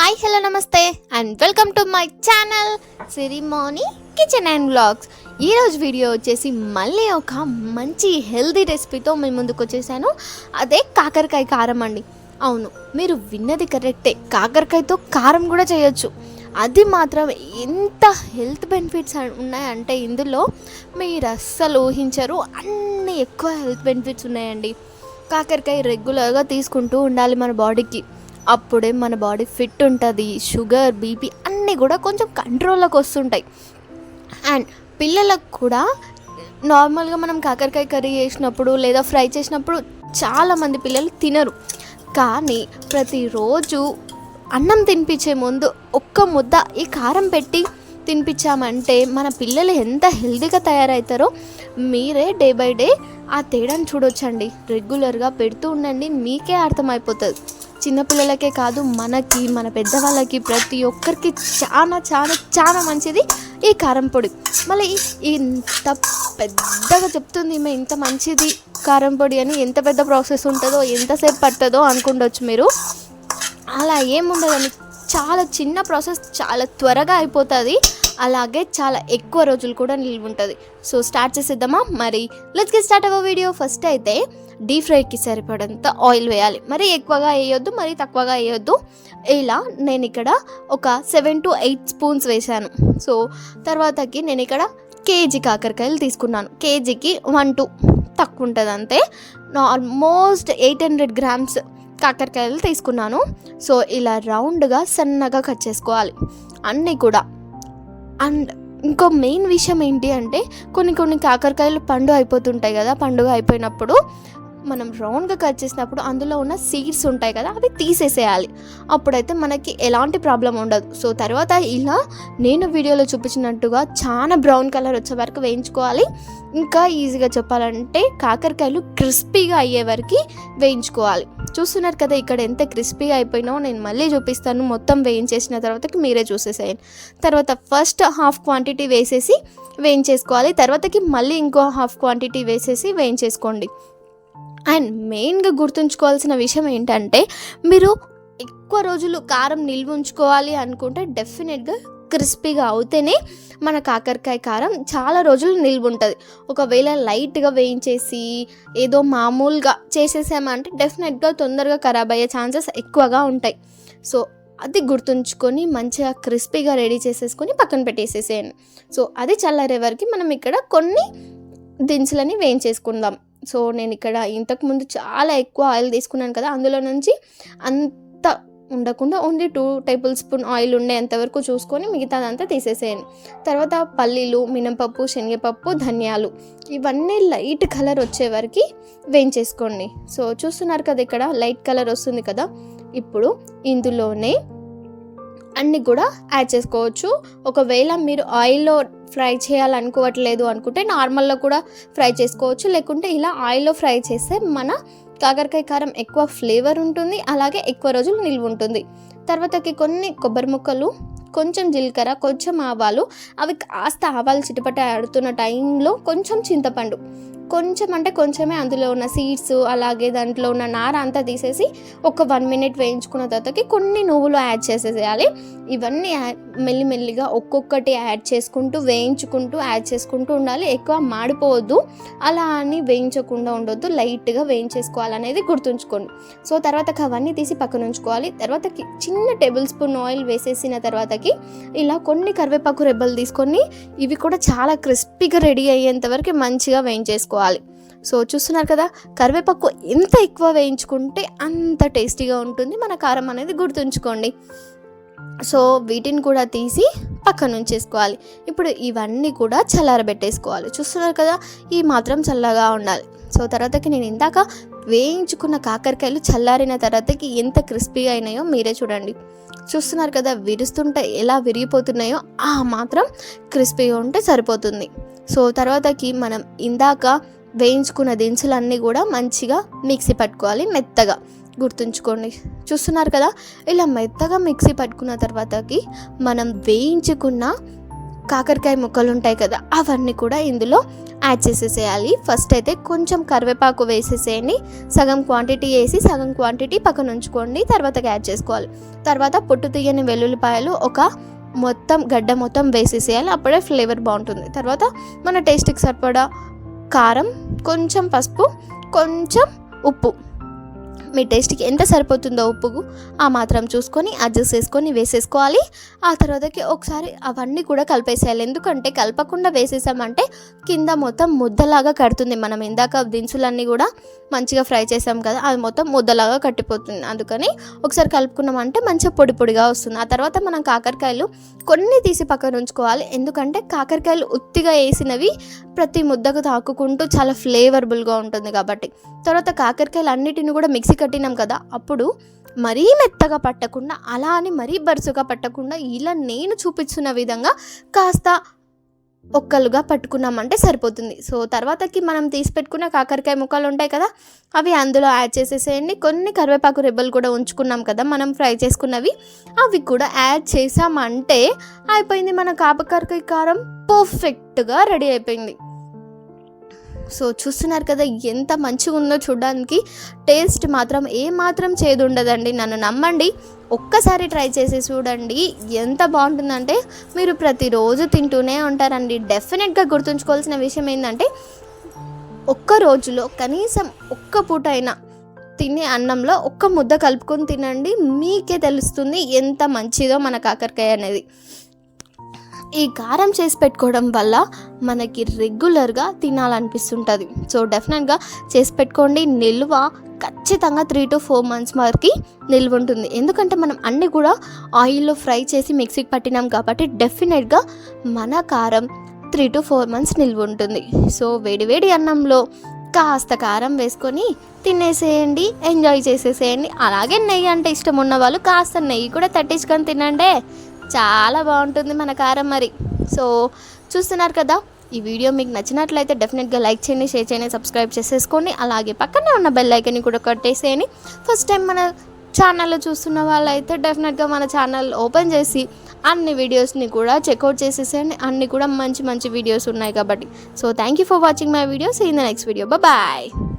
Hi hello నమస్తే and welcome to my channel Sirimoni kitchen and blogs ఈరోజు video వచ్చేసి మళ్ళీ ఒక మంచి హెల్దీ రెసిపీతో మేము ముందుకు వచ్చేసాను. అదే కాకరకాయ కారం అండి. అవును మీరు విన్నది కరెక్టే. కాకరకాయతో కారం కూడా చేయొచ్చు. అది మాత్రం ఎంత హెల్త్ బెనిఫిట్స్ ఉన్నాయంటే ఇందులో మీరు అస్సలు ఊహించరు. అన్ని ఎక్కువ హెల్త్ బెనిఫిట్స్ ఉన్నాయండి. కాకరకాయ రెగ్యులర్గా తీసుకుంటూ ఉండాలి మన బాడీకి. అప్పుడే మన బాడీ ఫిట్ ఉంటుంది షుగర్ బీపీ అన్నీ కూడా కొంచెం కంట్రోల్లోకి వస్తుంటాయి. అండ్ పిల్లలకు కూడా నార్మల్గా మనం కాకరకాయ కర్రీ చేసినప్పుడు లేదా ఫ్రై చేసినప్పుడు చాలామంది పిల్లలు తినరు. కానీ ప్రతిరోజు అన్నం తినిపించే ముందు ఒక్క ముద్ద ఈ కారం పెట్టి తినిపించామంటే మన పిల్లలు ఎంత హెల్దీగా తయారవుతారో మీరే డే బై డే ఆ తేడాను చూడొచ్చండి. రెగ్యులర్గా పెడుతూ ఉండండి మీకే అర్థమైపోతుంది. చిన్నపిల్లలకే కాదు మనకి మన పెద్దవాళ్ళకి ప్రతి ఒక్కరికి చాలా చాలా చాలా మంచిది ఈ కారం పొడి. మళ్ళీ ఇంత పెద్దగా చెప్తుంది ఈమె ఇంత మంచిది కారం పొడి అని ఎంత పెద్ద ప్రాసెస్ ఉంటుందో ఎంతసేపు పడుతుందో అనుకుండొచ్చు మీరు. అలా ఏముండదండి చాలా చిన్న ప్రాసెస్ చాలా త్వరగా అయిపోతుంది. అలాగే చాలా ఎక్కువ రోజులు కూడా నిల్వ ఉంటుంది. సో స్టార్ట్ చేసేద్దామా? మరి లెట్స్ గెట్ స్టార్ట్ అవ్వ వీడియో ఫస్ట్ అయితే డీప్ ఫ్రైకి సరిపడంత ఆయిల్ వేయాలి. మరి ఎక్కువగా వేయొద్దు మరి తక్కువగా వేయొద్దు. ఇలా నేను ఇక్కడ ఒక సెవెన్ టు ఎయిట్ స్పూన్స్ వేశాను. సో తర్వాతకి నేను ఇక్కడ కేజీ కాకరకాయలు తీసుకున్నాను. కేజీకి వన్ టూ తక్కువ ఉంటుంది అంతే. ఆల్మోస్ట్ ఎయిట్ హండ్రెడ్ గ్రామ్స్ కాకరకాయలు తీసుకున్నాను. సో ఇలా రౌండ్గా సన్నగా కట్ చేసుకోవాలి. అన్నీ కూడా అండ్ ఇంకో మెయిన్ విషయం ఏంటి అంటే కొన్ని కొన్ని కాకరకాయలు పండు అయిపోతుంటాయి కదా పండుగ అయిపోయినప్పుడు మనం రౌండ్గా కట్ చేసినప్పుడు అందులో ఉన్న సీడ్స్ ఉంటాయి కదా అవి తీసేసేయాలి. అప్పుడైతే మనకి ఎలాంటి ప్రాబ్లం ఉండదు. సో తర్వాత ఇలా నేను వీడియోలో చూపించినట్టుగా చాలా బ్రౌన్ కలర్ వచ్చే వరకు వేయించుకోవాలి. ఇంకా ఈజీగా చెప్పాలంటే కాకరకాయలు క్రిస్పీగా అయ్యే వరకు వేయించుకోవాలి. చూస్తున్నారు కదా ఇక్కడ ఎంత క్రిస్పీగా అయిపోయినావో నేను మళ్ళీ చూపిస్తాను. మొత్తం వేయించేసిన తర్వాతకి మీరే చూసేసేయండి. తర్వాత ఫస్ట్ హాఫ్ క్వాంటిటీ వేసేసి వేయించేసుకోవాలి. తర్వాతకి మళ్ళీ ఇంకో హాఫ్ క్వాంటిటీ వేసేసి వేయించేసుకోండి. అండ్ మెయిన్గా గుర్తుంచుకోవాల్సిన విషయం ఏంటంటే మీరు ఎక్కువ రోజులు కారం నిల్వ ఉంచుకోవాలి అనుకుంటే డెఫినెట్గా క్రిస్పీగా అవుతేనే మన కాకరకాయ కారం చాలా రోజులు నిల్వ ఉంటుంది. ఒకవేళ లైట్గా వేయించేసి ఏదో మామూలుగా చేసేసామంటే డెఫినెట్గా తొందరగా ఖరాబ్ అయ్యే ఛాన్సెస్ ఎక్కువగా ఉంటాయి. సో అది గుర్తుంచుకొని మంచిగా క్రిస్పీగా రెడీ చేసేసుకొని పక్కన పెట్టేసేసేయండి. సో అది చల్లారే వరకు మనం ఇక్కడ కొన్ని దినుసులని వేయించేసుకుందాం. సో నేను ఇక్కడ ఇంతకుముందు చాలా ఎక్కువ ఆయిల్ తీసుకున్నాను కదా అందులో నుంచి అంత ఉండకుండా only two tablespoon oil ఉండేంత వరకు చూసుకొని మిగతాదంతా తీసేసేయండి. తర్వాత పల్లీలు మినపప్పు శనగపప్పు ధనియాలు ఇవన్నీ లైట్ కలర్ వచ్చే వరకు వేయించేసుకోండి. సో చూస్తున్నారు కదా ఇక్కడ లైట్ కలర్ వస్తుంది కదా ఇప్పుడు ఇందులోనే అన్నీ కూడా యాడ్ చేసుకోవచ్చు. ఒకవేళ మీరు ఆయిల్లో ఫ్రై చేయాలనుకోవట్లేదు అనుకుంటే నార్మల్లో కూడా ఫ్రై చేసుకోవచ్చు. లేకుంటే ఇలా ఆయిల్లో ఫ్రై చేస్తే మన కాకరకాయ కారం ఎక్కువ ఫ్లేవర్ ఉంటుంది అలాగే ఎక్కువ రోజులు నిల్వ ఉంటుంది. తర్వాతకి కొన్ని కొబ్బరి ముక్కలు కొంచెం జీలకర్ర కొంచెం ఆవాలు అవి కాస్త ఆవాలు చిటపట ఆడుతున్న టైంలో కొంచెం చింతపండు. కొంచెం అంటే కొంచెమే అందులో ఉన్న సీడ్స్ అలాగే దాంట్లో ఉన్న నార అంతా తీసేసి ఒక వన్ మినిట్ వేయించుకున్న తర్వాతకి కొన్ని నువ్వులు యాడ్ చేసేసేయాలి. ఇవన్నీ యాడ్ మెల్లిమెల్లిగా ఒక్కొక్కటి యాడ్ చేసుకుంటూ వేయించుకుంటూ యాడ్ చేసుకుంటూ ఉండాలి. ఎక్కువ మాడిపోవద్దు. అలా అని వేయించకుండా ఉండొద్దు. లైట్గా వేయించేసుకోవాలనేది గుర్తుంచుకోండి. సో తర్వాతకి అవన్నీ తీసి పక్కన ఉంచుకోవాలి. తర్వాతకి చిన్న టేబుల్ స్పూన్ ఆయిల్ వేసేసిన తర్వాతకి ఇలా కొన్ని కరివేపాకు రెబ్బలు తీసుకొని ఇవి కూడా చాలా క్రిస్పీగా రెడీ అయ్యేంత వరకు మంచిగా వేయించేసుకోవాలి. సో చూస్తున్నారు కదా కరివేపాకు ఎంత ఎక్కువ వేయించుకుంటే అంత టేస్టీగా ఉంటుంది. మన కారం అనేది గుర్తుంచుకోండి. సో వీటిని కూడా తీసి పక్కన ఉంచేసుకోవాలి. ఇప్పుడు ఇవన్నీ కూడా చల్లారబెట్టేసుకోవాలి. చూస్తున్నారు కదా ఈ మాత్రం చల్లగా ఉండాలి. సో తర్వాతకి నేను ఇందాక వేయించుకున్న కాకరకాయలు చల్లారిన తర్వాతకి ఎంత క్రిస్పీగా అయినాయో మీరే చూడండి. చూస్తున్నారు కదా విరుస్తుంటే ఎలా విరిగిపోతున్నాయో ఆ మాత్రం క్రిస్పీగా ఉంటే సరిపోతుంది. సో తర్వాతకి మనం ఇందాక వేయించుకున్న దినుసులన్నీ కూడా మంచిగా మిక్సీ పట్టుకోవాలి మెత్తగా. గుర్తుంచుకోండి. చూస్తున్నారు కదా ఇలా మెత్తగా మిక్సీ పట్టుకున్న తర్వాతకి మనం వేయించుకున్న కాకరకాయ ముక్కలు ఉంటాయి కదా అవన్నీ కూడా ఇందులో యాడ్ చేసేసేయాలి. ఫస్ట్ అయితే కొంచెం కరివేపాకు వేసేసేయండి. సగం క్వాంటిటీ వేసి సగం క్వాంటిటీ పక్కన ఉంచుకోండి. తర్వాత యాడ్ చేసుకోవాలి. తర్వాత పొట్టు తీయని వెల్లుల్లిపాయలు ఒక మొత్తం గడ్డ మొత్తం వేసేసేయాలి. అప్పుడే ఫ్లేవర్ బాగుంటుంది. తర్వాత మన టేస్ట్కి సరిపడా కారం కొంచెం పసుపు కొంచెం ఉప్పు. మీ టేస్ట్కి ఎంత సరిపోతుందో ఉప్పు ఆ మాత్రం చూసుకొని అడ్జస్ట్ చేసుకొని వేసేసుకోవాలి. ఆ తర్వాతకి ఒకసారి అవన్నీ కూడా కలిపేసేయాలి. ఎందుకంటే కలపకుండా వేసేసామంటే కింద మొత్తం ముద్దలాగా కడుతుంది. మనం ఇందాక దినుసులన్నీ కూడా మంచిగా ఫ్రై చేసాం కదా అది మొత్తం ముద్దలాగా కట్టిపోతుంది. అందుకని ఒకసారి కలుపుకున్నామంటే మంచిగా పొడి పొడిగా వస్తుంది. ఆ తర్వాత మనం కాకరకాయలు కొన్ని తీసి పక్కన ఉంచుకోవాలి. ఎందుకంటే కాకరకాయలు ఉత్తిగా వేసినవి ప్రతి ముద్దకు తాకుకుంటూ చాలా ఫ్లేవర్బుల్గా ఉంటుంది కాబట్టి. తర్వాత కాకరకాయలు అన్నిటిని కూడా మిక్సీ కట్టినాం కదా అప్పుడు మరీ మెత్తగా పట్టకుండా అలా అని మరీ బరుసుగా పట్టకుండా ఇలా నేను చూపించిన విధంగా కాస్త ఒక్కలుగా పట్టుకున్నామంటే సరిపోతుంది. సో తర్వాతకి మనం తీసి పెట్టుకున్న కాకరకాయ ముక్కలు ఉంటాయి కదా అవి అందులో యాడ్ చేసేసేయండి. కొన్ని కరివేపాకు రెబ్బలు కూడా ఉంచుకున్నాం కదా మనం ఫ్రై చేసుకున్నవి అవి కూడా యాడ్ చేసామంటే అయిపోయింది మన కాపకరకాయ కారం పర్ఫెక్ట్గా రెడీ అయిపోయింది. సో చూస్తున్నారు కదా ఎంత మంచిగా ఉందో చూడడానికి. టేస్ట్ మాత్రం ఏ మాత్రం చేదు ఉండదండి నన్ను నమ్మండి. ఒక్కసారి ట్రై చేసి చూడండి. ఎంత బాగుంటుందంటే మీరు ప్రతిరోజు తింటూనే ఉంటారండి. డెఫినెట్గా గుర్తుంచుకోవాల్సిన విషయం ఏంటంటే ఒక్క రోజులో కనీసం ఒక్క పూట అయినా తినే అన్నంలో ఒక్క ముద్ద కలుపుకొని తినండి. మీకే తెలుస్తుంది ఎంత మంచిదో మన కాకరకాయ అనేది. ఈ కారం చేసి పెట్టుకోవడం వల్ల మనకి రెగ్యులర్గా తినాలనిపిస్తుంటుంది. సో డెఫినెట్గా చేసి పెట్టుకోండి. నిల్వ ఖచ్చితంగా త్రీ టు ఫోర్ మంత్స్ వరకు నిల్వ ఉంటుంది. ఎందుకంటే మనం అన్నీ కూడా ఆయిల్లో ఫ్రై చేసి మిక్సీకి పట్టినాం కాబట్టి డెఫినెట్గా మన కారం త్రీ టు ఫోర్ మంత్స్ నిల్వ ఉంటుంది. సో వేడివేడి అన్నంలో కాస్త కారం వేసుకొని తినేసేయండి. ఎంజాయ్ చేసేసేయండి. అలాగే నెయ్యి అంటే ఇష్టం ఉన్న వాళ్ళు కాస్త నెయ్యి కూడా తట్టించుకొని తినండి. చాలా బాగుంటుంది మన కారం మరి. సో చూస్తున్నారు కదా ఈ వీడియో మీకు నచ్చినట్లయితే డెఫినెట్గా లైక్ చేయండి షేర్ చేయండి సబ్స్క్రైబ్ చేసేసుకోండి. అలాగే పక్కనే ఉన్న బెల్ ఐకన్ని కూడా కట్టేసేయండి. ఫస్ట్ టైం మన ఛానల్లో చూస్తున్న వాళ్ళైతే డెఫినెట్గా మన ఛానల్ ఓపెన్ చేసి అన్ని వీడియోస్ని కూడా చెక్అవుట్ చేసేసేయండి. అన్ని కూడా మంచి మంచి వీడియోస్ ఉన్నాయి కాబట్టి. So thank you for watching my videos in the next video bye